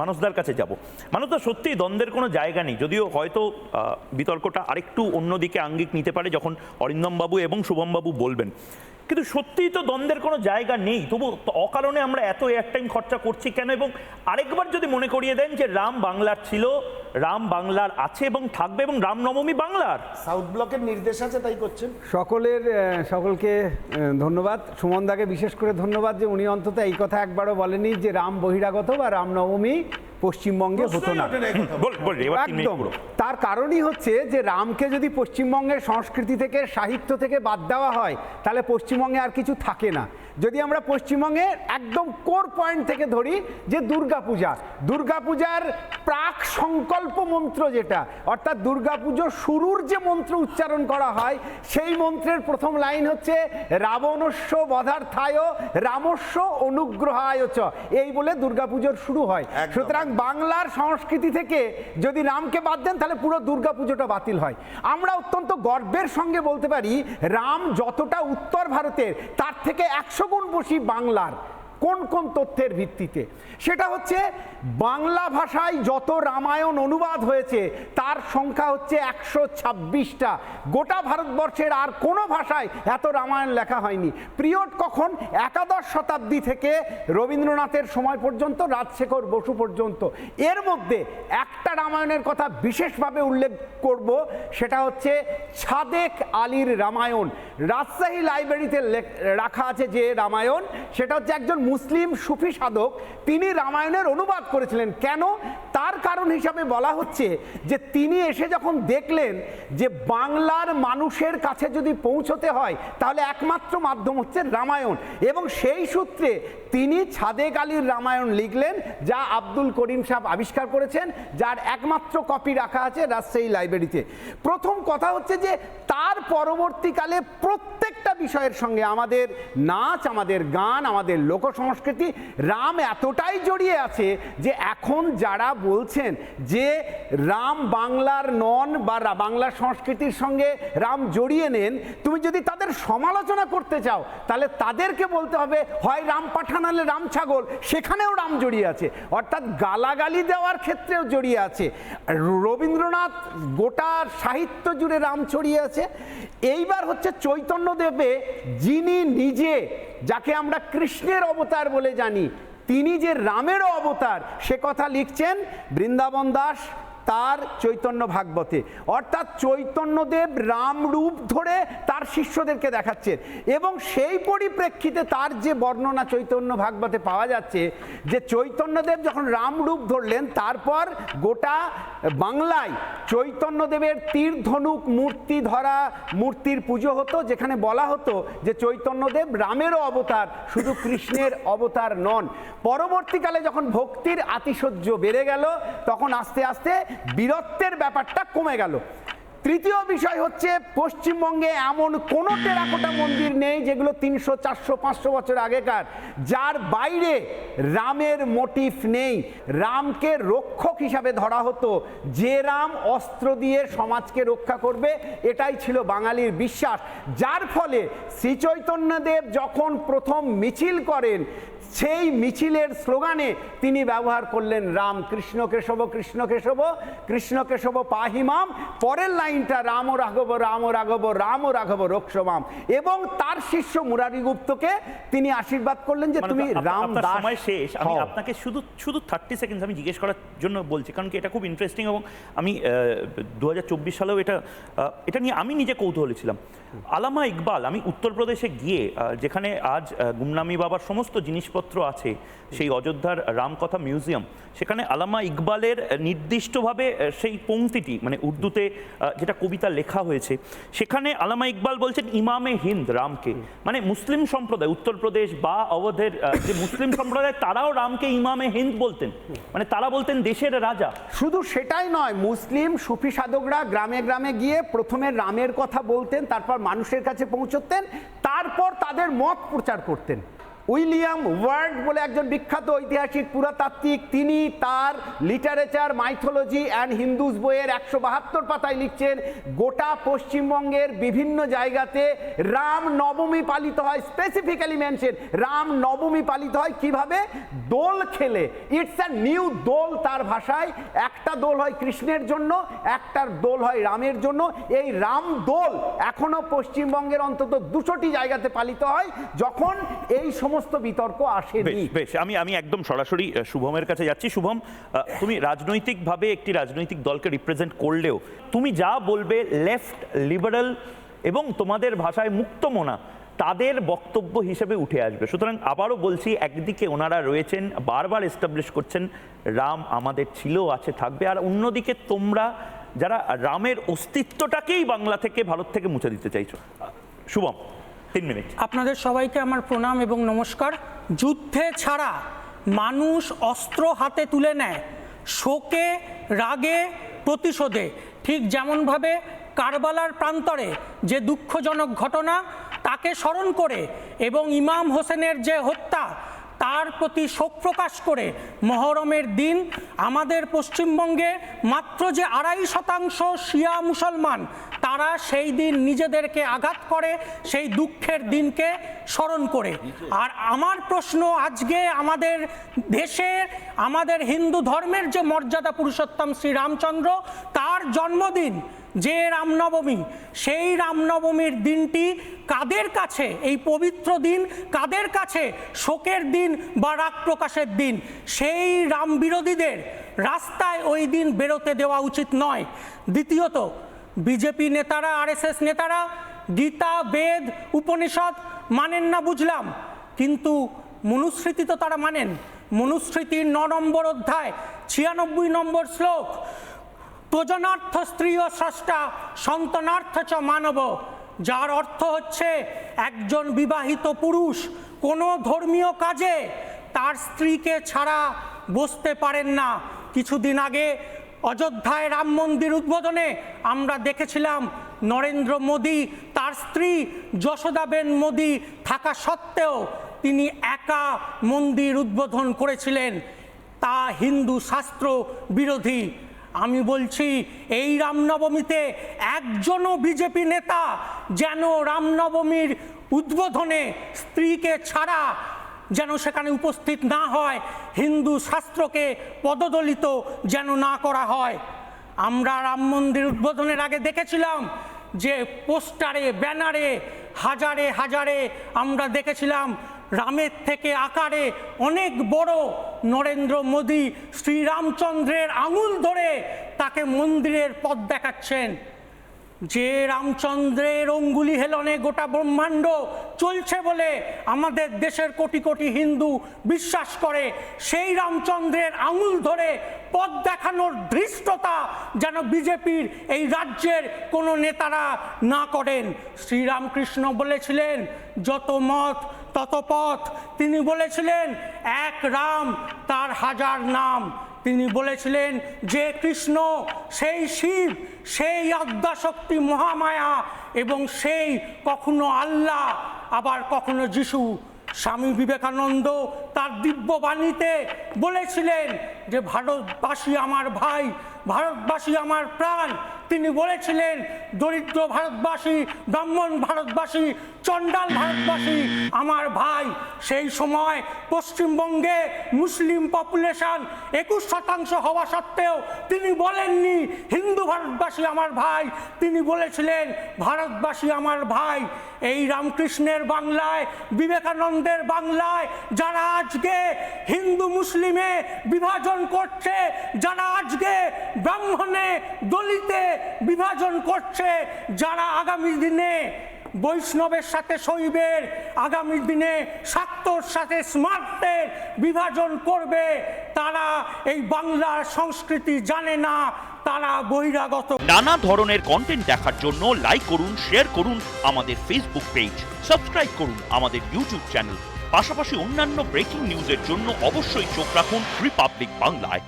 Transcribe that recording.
মানসদার কাছে যাব। মানসদা সত্যিই দ্বন্দ্বের কোনো জায়গা নেই। যদিও হয়তো বিতর্কটা আরেকটু অন্যদিকে আঙ্গিক নিতে পারে যখন অরিন্দমবাবু এবং শুভমবাবু বলবেন। কিন্তু সত্যিই তো দ্বন্দ্বের কোনো জায়গা নেই। তবু তো অকারণে আমরা এত এয়ার টাইম খরচা করছি কেন? এবং আরেকবার যদি মনে করিয়ে দেন যে রাম বাংলার ছিল রাম বাংলার আছে এবং থাকবে এবং রামনবমী বাংলার। সাউথ ব্লকের নির্দেশ আছে তাই করছেন? সকলের সকলকে ধন্যবাদ। সুমনদাকে বিশেষ করে ধন্যবাদ যে উনি অন্তত এই কথা একবারও বলেনি যে রাম বহিরাগত বা রামনবমী পশ্চিমবঙ্গে হতো না। একদম। তার কারণই হচ্ছে যে রামকে যদি পশ্চিমবঙ্গের সংস্কৃতি থেকে সাহিত্য থেকে বাদ দেওয়া হয় তাহলে পশ্চিমবঙ্গে আর কিছু থাকে না। যদি আমরা পশ্চিমবঙ্গে একদম কোর পয়েন্ট থেকে ধরি যে দুর্গাপূজা দুর্গাপূজার প্রাক সংকল্প মন্ত্র যেটা অর্থাৎ দুর্গাপুজোর শুরুর যে মন্ত্র উচ্চারণ করা হয় সেই মন্ত্রের প্রথম লাইন হচ্ছে রাবণস্য বধার্থায় রামস্য অনুগ্রহায় চ। এই বলে দুর্গাপুজোর শুরু হয়। একদম। সুতরাং বাংলার সংস্কৃতি থেকে যদি রামকে বাদ দেন, তাহলে পুরো দুর্গা পুজোটা বাতিল হয়। আমরা অত্যন্ত গর্বের সঙ্গে বলতে পারি, রাম যতটা উত্তর ভারতের, তার থেকে একশো গুণ বসি বাংলার। কোন কোন তথ্যের ভিত্তিতে? সেটা হচ্ছে বাংলা ভাষায় যত রামায়ণ অনুবাদ হয়েছে, তার সংখ্যা হচ্ছে একশো ছাব্বিশটা। গোটা ভারতবর্ষের আর কোনো ভাষায় এত রামায়ণ লেখা হয়নি। পিরিয়ড কখন? একাদশ শতাব্দী থেকে রবীন্দ্রনাথের সময় পর্যন্ত, রাজশেখর বসু পর্যন্ত। এর মধ্যে একটা রামায়ণের কথা বিশেষভাবে উল্লেখ করব, সেটা হচ্ছে ছাদেক আলীর রামায়ণ। রাজশাহী লাইব্রেরিতে রাখা আছে যে রামায়ণ, সেটা হচ্ছে একজন মুসলিম সুফি সাধক তিনি রামায়ণের অনুবাদ করেছিলেন। কেন? তার কারণ হিসাবে বলা হচ্ছে যে তিনি এসে যখন দেখলেন যে বাংলার মানুষের কাছে যদি পৌঁছতে হয়, তাহলে একমাত্র মাধ্যম হচ্ছে রামায়ণ। এবং সেই সূত্রে তিনি ছাদেক আলীর রামায়ণ লিখলেন, যা আব্দুল করিম সাহেব আবিষ্কার করেছেন, যার একমাত্র কপি রাখা আছে রাজশাহী লাইব্রেরিতে। প্রথম কথা হচ্ছে যে তার পরবর্তীকালে প্রত্যেকটা বিষয়ের সঙ্গে আমাদের নাচ, আমাদের গান, আমাদের লোক সংস্কৃতি রাম এতটাই জড়িয়ে আছে যে এখন যারা বলছেন যে রাম বাংলার নন বা বাংলার সংস্কৃতির সঙ্গে রাম জড়িয়ে নেন, তুমি যদি তাদের সমালোচনা করতে চাও, তাহলে তাদেরকে বলতে হবে, হয় রাম হলে রাম ছাগল। সেখানেও রাম জড়িয়ে আছে। অর্থাৎ গালাগালি দেওয়ার ক্ষেত্রেও জড়িয়ে আছে। রবীন্দ্রনাথ গোটা সাহিত্য জুড়ে রাম ছড়িয়ে আছে। এইবার হচ্ছে চৈতন্যদেবে যিনি নিজে যাকে আমরা কৃষ্ণের অবতার বলে জানি। তিনি যে রামেরও অবতার, সে কথা লিখছেন বৃন্দাবন দাস তার চৈতন্য ভাগবতে। অর্থাৎ চৈতন্যদেব রাম রূপ ধরে তার শিষ্যদেরকে দেখাচ্ছেন। এবং সেই পরিপ্রেক্ষিতে তার যে বর্ণনা চৈতন্য ভাগবতে পাওয়া যাচ্ছে, যে চৈতন্যদেব যখন রাম রূপ ধরলেন, তারপর গোটা বাংলায় চৈতন্যদেবের তীর ধনুক মূর্তি ধরা, মূর্তির পুজো হতো, যেখানে বলা হতো যে চৈতন্যদেব রামেরও অবতার, শুধু কৃষ্ণের অবতার নন। পরবর্তীকালে যখন ভক্তির আতিশয্য বেড়ে গেল, তখন আস্তে আস্তে বীরত্বের ব্যাপারটা কমে গেল। তৃতীয় বিষয় হচ্ছে, পশ্চিমবঙ্গে এমন কোনো টেরাকোটা মন্দির নেই যেগুলো তিনশো, চারশো, পাঁচশো বছর আগেকার, যার বাইরে রামের মোটিফ নেই। রামকে রক্ষক হিসাবে ধরা হতো। যে রাম অস্ত্র দিয়ে সমাজকে রক্ষা করবে, এটাই ছিল বাঙালির বিশ্বাস। যার ফলে শ্রীচৈতন্যদেব যখন প্রথম মিছিল করেন, সেই মিছিলের স্লোগানে তিনি ব্যবহার করলেন, রাম কৃষ্ণ কেশব কৃষ্ণ কেশব কৃষ্ণ কেশব পাহিমাম, পরের লাইনটা রাম ও রাঘব রাম ও রাঘব রাম ও রাঘব রক্ষমাম এবং তার শিষ্য মুরারি গুপ্তকে তিনি আশীর্বাদ করলেন যে মানে তুমি রাম দাস সময় শেষ। আমি আপনাকে শুধু শুধু থার্টি সেকেন্ডস আমি জিজ্ঞেস করার জন্য বলছি কারণ কি এটা খুব ইন্টারেস্টিং এবং আমি দু হাজার চব্বিশ সালেও এটা এটা নিয়ে আমি নিজে কৌতূহলী ছিলাম। আলামা ইকবাল আমি উত্তরপ্রদেশে গিয়ে যেখানে আজ গুমনামি বাবার সমস্ত জিনিসপত্র আছে সেই অযোধ্যার রামকথা মিউজিয়াম সেখানে আলামা ইকবালের নির্দিষ্টভাবে সেই পংক্তিটি মানে উর্দুতে যেটা কবিতা লেখা হয়েছে, সেখানে আলামা ইকবাল বলছেন ইমামে হিন্দ রামকে। মানে মুসলিম সম্প্রদায়, উত্তরপ্রদেশ বা অবধের যে মুসলিম সম্প্রদায়, তারাও রামকে ইমামে হিন্দ বলতেন। মানে তারা বলতেন দেশের রাজা। শুধু সেটাই নয়, মুসলিম সুফি সাধকরা গ্রামে গ্রামে গিয়ে প্রথমে রামের কথা বলতেন, তারপর মানুষের কাছে পৌঁছতেন, তারপর তাদের মত প্রচার করতেন। উইলিয়াম ওয়ার্ড বলে একজন বিখ্যাত ঐতিহাসিক পুরাতাত্ত্বিক, তিনি তার লিটারেচার, মাইথোলজি অ্যান্ড হিন্দুজ বইয়ের একশো বাহাত্তর পাতায় লিখছেন, গোটা পশ্চিমবঙ্গের বিভিন্ন জায়গাতে রাম নবমী পালিত হয় স্পেসিফিক্যালি মেনশন রাম নবমী পালিত হয় কীভাবে? দোল খেলে। ইটস আ নিউ দোল তার ভাষায়, একটা দোল হয় কৃষ্ণের জন্য একটার দোল হয় রামের জন্য। এই রাম দোল এখনও পশ্চিমবঙ্গের অন্তত দুশোটি জায়গাতে পালিত হয়, যখন এই সমস্ত বিতর্ক আসেনি। বেশ আমি আমি একদম সরাসরি শুভমের কাছে যাচ্ছি। শুভম তুমি রাজনৈতিকভাবে একটি রাজনৈতিক দলকে রিপ্রেজেন্ট করলেও তুমি যা বলবে লেফট লিবারাল এবং তোমাদের ভাষায় মুক্তমনা তাদের বক্তব্য হিসেবে উঠে আসবে। সুতরাং আবারও বলছি, একদিকে ওনারা রয়েছেন, বারবার এস্টাবলিশ করছেন, রাম আমাদের ছিল, আছে, থাকবে। আর অন্যদিকে তোমরা যারা রামের অস্তিত্বটাকেই বাংলা থেকে, ভারত থেকে মুছে দিতে চাইছো। শুভম। তিন মিনিট। আপনাদের সবাইকে আমার প্রণাম এবং নমস্কার। যুদ্ধে ছাড়া মানুষ অস্ত্র হাতে তুলে নেয়, শোকে, রাগে, প্রতিশোধে। ঠিক যেমনভাবে কারবালার প্রান্তরে যে দুঃখজনক ঘটনা, তাকে স্মরণ করে এবং ইমাম হোসেনের যে হত্যা, তার প্রতি শোক প্রকাশ করে মহরমের দিন আমাদের পশ্চিমবঙ্গে মাত্র যে আড়াই শতাংশ শিয়া মুসলমান তারা সেই দিন নিজেদেরকে আঘাত করে, সেই দুঃখের দিনকে স্মরণ করে। আর আমার প্রশ্ন আজকে আমাদের দেশের আমাদের হিন্দু ধর্মের যে মর্যাদা পুরুষোত্তম শ্রী রামচন্দ্র, তার জন্মদিন যে রামনবমী, সেই রামনবমীর দিনটি কাদের কাছে? এই পবিত্র দিন কাদের কাছে? শোকের দিন বা রাগ প্রকাশের দিন? সেই রাম বিরোধীদের রাস্তায় ওই দিন বেরোতে দেওয়া উচিত নয়। দ্বিতীয়ত বিজেপি নেতারা, আরএসএস নেতারা গীতা, বেদ, উপনিষদ মানেন না বুঝলাম। কিন্তু মনুস্মৃতি তো তারা মানেন। মনুস্মৃতির ন নম্বর অধ্যায়, ছিয়ানব্বই নম্বর শ্লোক, প্রজনার্থ স্ত্রী ও স্রষ্টা, সন্তানার্থ চ মানব। যার অর্থ হচ্ছে একজন বিবাহিত পুরুষ কোনো ধর্মীয় কাজে তার স্ত্রীকে ছাড়া বসতে পারেন না। কিছুদিন আগে অযোধ্যায় রাম মন্দির উদ্বোধনে আমরা দেখেছিলাম নরেন্দ্র মোদী, তার স্ত্রী যশোদাবেন মোদী থাকা সত্ত্বেও তিনি একা মন্দির উদ্বোধন করেছিলেন। তা হিন্দু শাস্ত্র বিরোধী। আমি বলছি, এই রামনবমীতে একজনও বিজেপি নেতা যেন রামনবমীর উদ্বোধনে স্ত্রীকে ছাড়া যেন সেখানে উপস্থিত না হয়, হিন্দু শাস্ত্রকে পদদলিত যেন না করা হয়। আমরা রাম মন্দির উদ্বোধনের আগে দেখেছিলাম যে পোস্টারে, ব্যানারে, হাজারে হাজারে আমরা দেখেছিলাম রামের থেকে আকারে অনেক বড় নরেন্দ্র মোদী শ্রীরামচন্দ্রের আঙুল ধরে তাকে মন্দিরের পথ দেখাচ্ছেন। যে রামচন্দ্রের অঙ্গুলি হেলনে গোটা ব্রহ্মাণ্ড চলছে বলে আমাদের দেশের কোটি কোটি হিন্দু বিশ্বাস করে, সেই রামচন্দ্রের আঙুল ধরে পথ দেখানোর ধৃষ্টতা যেন বিজেপির এই রাজ্যের কোনো নেতারা না করেন। শ্রীরামকৃষ্ণ বলেছিলেন, যত মত, তত পথ। তিনি বলেছিলেন, এক রাম, তার হাজার নাম। তিনি বলেছিলেন যে কৃষ্ণ, সেই শিব, সেই আদ্যাশক্তি মহামায়া এবং সেই কখনো আল্লাহ, আবার কখনো যিশু। স্বামী বিবেকানন্দ তার দিব্য বাণীতে বলেছিলেন যে, ভারতবাসী আমার ভাই, ভারতবাসী আমার প্রাণ। তিনি বলেছিলেন, দরিদ্র ভারতবাসী, ব্রাহ্মণ ভারতবাসী চণ্ডাল ভারতবাসী, আমার ভাই, সেই সময় পশ্চিমবঙ্গে মুসলিম পপুলেশন একুশ শতাংশ হওয়া সত্ত্বেও তিনি বলেননি, হিন্দু ভারতবাসী আমার ভাই। তিনি বলেছিলেন, ভারতবাসী আমার ভাই, এই রামকৃষ্ণের বাংলায়, বিবেকানন্দের বাংলায়, যারা আজকে হিন্দু মুসলিমে বিভাজন করছে, যারা আজকে ব্রাহ্মণে দলিতে বিভাজন করছে, যারা আগামী দিনে বৈষ্ণবের সাথে শৈবের আগামী দিনে শাক্তর সাথে স্মার্টের বিভাজন করবে। তারা এই বাংলার সংস্কৃতি জানে না, তারা বহিরাগত। নানা ধরনের কন্টেন্ট দেখার জন্য লাইক করুন শেয়ার করুন আমাদের ফেসবুক পেজ সাবস্ক্রাইব করুন আমাদের ইউটিউব চ্যানেল পাশাপাশি অন্যান্য ব্রেকিং নিউজের জন্য অবশ্যই চোখ রাখুন রিপাবলিক বাংলায়